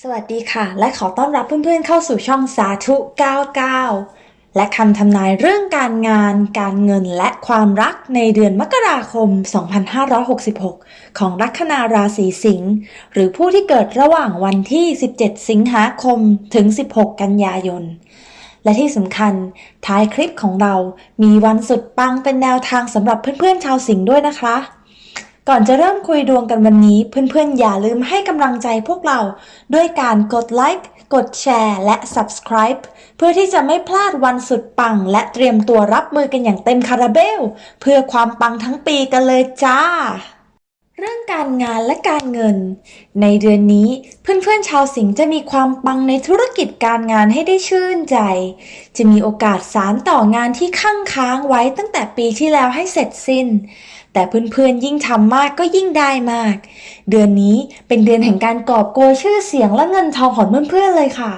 สวัสดีค่ะ และขอต้อนรับเพื่อนๆเข้าสู่ช่องสาธุ 99 และคำทำนายเรื่องการงาน การเงินและความรักในเดือนมกราคม 2566 ของลัคนาราศีสิงห์หรือผู้ที่เกิดระหว่างวันที่ 17 สิงหาคมถึง 16 กันยายน และที่สำคัญท้ายคลิปของเรามีวันสุดปังเป็นแนวทางสำหรับเพื่อนๆชาวสิงห์ด้วยนะคะ ก่อนจะเริ่มคุยดวงกันวันนี้ เพื่อนๆ อย่าลืมให้กำลังใจพวกเรา ด้วยการกดไลค์กดแชร์ และ subscribe เพื่อที่จะไม่พลาดวันสุดปัง และเตรียมตัวรับมือกันอย่างเต็มคาราเบล เพื่อความปังทั้งปีกันเลยจ้า เรื่องการงานและการเงิน ในเดือนนี้เพื่อนๆชาวสิงห์จะมีความปังในธุรกิจการงานให้ได้ชื่นใจ จะมีโอกาสสารต่องานที่ข้างค้างไว้ตั้งแต่ปีที่แล้วให้เสร็จสิ้น แต่เพื่อนๆยิ่งทำมากก็ยิ่งได้มาก เดือนนี้เป็นเดือนแห่งการกอบโกยชื่อเสียงและเงินทองของเพื่อนๆเลยค่ะ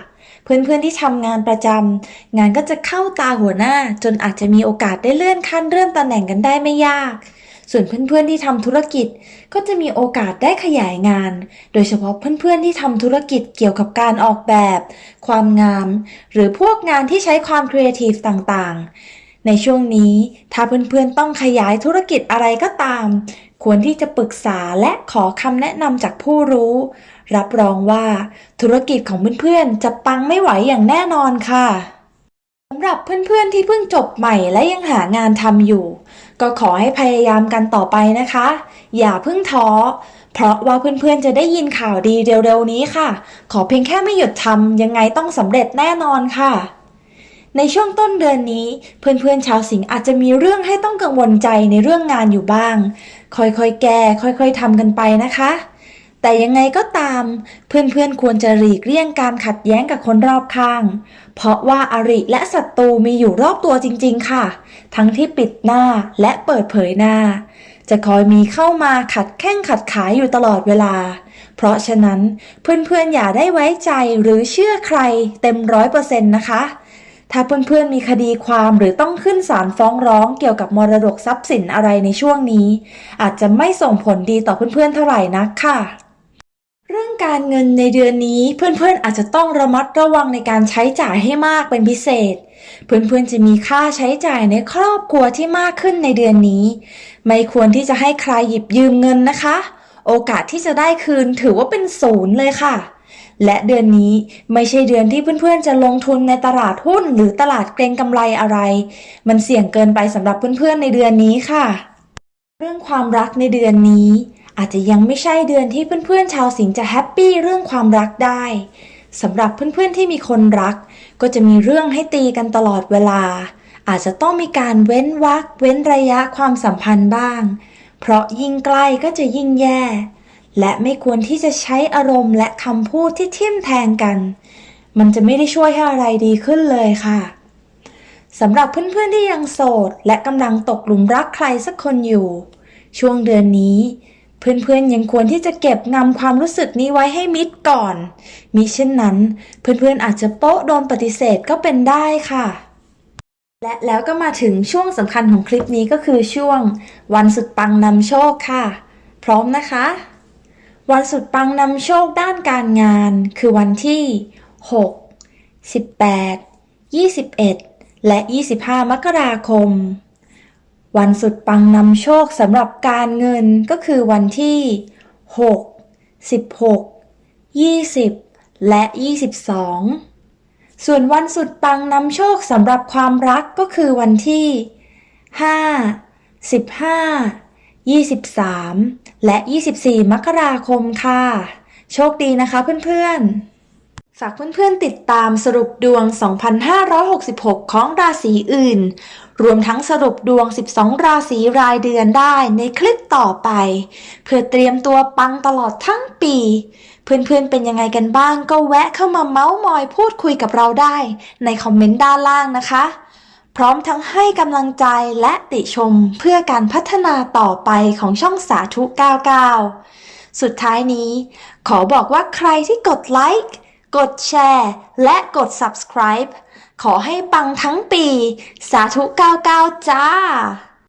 เพื่อนๆที่ทำงานประจำงานก็จะเข้าตาหัวหน้า จนอาจจะมีโอกาสได้เลื่อนขั้นเลื่อนตำแหน่งกันได้ไม่ยาก ส่วนเพื่อนๆที่ทำธุรกิจก็จะมีโอกาสได้ขยายงาน โดยเฉพาะเพื่อนๆที่ทำธุรกิจเกี่ยวกับการออกแบบ ความงาม หรือพวกงานที่ใช้ความครีเอทีฟต่างๆ ในช่วงนี้ถ้าเพื่อนๆต้องขยายธุรกิจอะไรก็ตาม ควรที่จะปรึกษาและขอคำแนะนำจากผู้รู้ รับรองว่าธุรกิจของเพื่อนๆจะปังไม่ไหวอย่างแน่นอนค่ะสำหรับเพื่อนๆที่เพิ่งจบใหม่และยังหางานทำอยู่ ก็ขอให้พยายามกันต่อไปนะคะ อย่าเพิ่งท้อเพราะว่าเพื่อนๆจะได้ยินข่าวดีเร็วๆนี้ค่ะ ขอเพียงแค่ไม่หยุดทำยังไงต้องสำเร็จแน่นอนค่ะ ในช่วงต้นเดือนนี้ เพื่อนๆชาวสิงห์อาจจะมีเรื่องให้ต้องกังวลใจในเรื่องงานอยู่บ้าง ค่อยๆแก้ค่อยๆทำกันไปนะคะ แต่ยังไงก็ตาม เพื่อนๆควรจะหลีกเลี่ยงการขัดแย้งกับคนรอบข้าง เพราะว่าอาริและศัตรูมีอยู่รอบตัวจริง ๆ ค่ะ ทั้งที่ปิดหน้าและเปิดเผยหน้า จะคอยมีเข้ามาขัดแข้งขัดขาอยู่ตลอดเวลา เพราะฉะนั้นเพื่อนๆอย่าได้ไว้ใจหรือเชื่อใครเต็มร้อยเปอร์เซ็นต์นะคะ ถ้าเพื่อนๆมีคดีความหรือต้องขึ้นศาลฟ้องร้องเกี่ยวกับมรดกทรัพย์สินอะไรในช่วงนี้ อาจจะไม่ส่งผลดีต่อเพื่อนๆเท่าไหร่นักค่ะ เรื่องการเงินในเดือนนี้เพื่อนๆอาจจะต้องระมัดระวังในการใช้จ่ายให้มากเป็นพิเศษ เพื่อนๆจะมีค่าใช้จ่ายในครอบครัวที่มากขึ้นในเดือนนี้ ไม่ควรที่จะให้ใครหยิบยืมเงินนะคะ โอกาสที่จะได้คืนถือว่าเป็นศูนย์เลยค่ะ และเดือนนี้ไม่ใช่เดือนที่เพื่อนๆ จะลงทุนในตลาดหุ้นหรือตลาดเกรงกำไรอะไร มันเสี่ยงเกินไปสำหรับเพื่อนๆ ในเดือนนี้ค่ะ เรื่องความรักในเดือนนี้ อาจจะยังไม่ใช่เดือนที่เพื่อนๆ ชาวสิงห์จะแฮปปี้เรื่องความรักได้สำหรับเพื่อนๆ ที่มีคนรัก ก็จะมีเรื่องให้ตีกันตลอดเวลา อาจจะต้องมีการเว้นวรรคเว้นระยะความสัมพันธ์บ้าง เพราะยิ่งใกล้ก็จะยิ่งแย่ และไม่ควรที่จะใช้อารมณ์และคำพูดที่ทิ่มแทงกัน มันจะไม่ได้ช่วยให้อะไรดีขึ้นเลยค่ะสำหรับเพื่อนๆที่ยังโสด และกำลังตกหลุมรักใครสักคนอยู่ ช่วงเดือนนี้ เพื่อนๆยังควรที่จะเก็บงำความรู้สึกนี้ไว้ให้มิดก่อน มิเช่นนั้น เพื่อนๆอาจจะโป๊ะโดนปฏิเสธก็เป็นได้ค่ะและแล้วก็มาถึงช่วงสำคัญของคลิปนี้ก็คือช่วงวันสุดปังนำโชคค่ะ พร้อมนะคะ วันสุดปังนำโชคด้านการงาน คือวันที่ 6 18 21 และ 25 มกราคม วันสุดปังนำโชคสำหรับการเงินก็คือวันที่ 6 16 20 และ 22 ส่วนวันสุดปังนำโชคสำหรับความรักก็คือวันที่ 5 15 23 และ 24 มกราคมค่ะ โชคดีนะคะเพื่อนๆ ฝากเพื่อนๆติดตามสรุปดวง 2566 ของราศีอื่น รวมทั้งสรุปดวง 12 ราศีรายเดือนได้ในคลิปต่อไป เพื่อเตรียมตัวปังตลอดทั้งปี เพื่อนๆเป็นยังไงกันบ้างก็แวะเข้ามาเมาส์มอยพูดคุยกับเราได้ ในคอมเมนต์ด้านล่างนะคะ พร้อมทั้งให้กำลังใจและติชมเพื่อการพัฒนาต่อไปของช่องสาธุ 99 สุดท้ายนี้ ขอบอกว่าใครที่กดไลค์ กดแชร์ และกด subscribe ขอให้ปังทั้งปี สาธุ 99 จ้า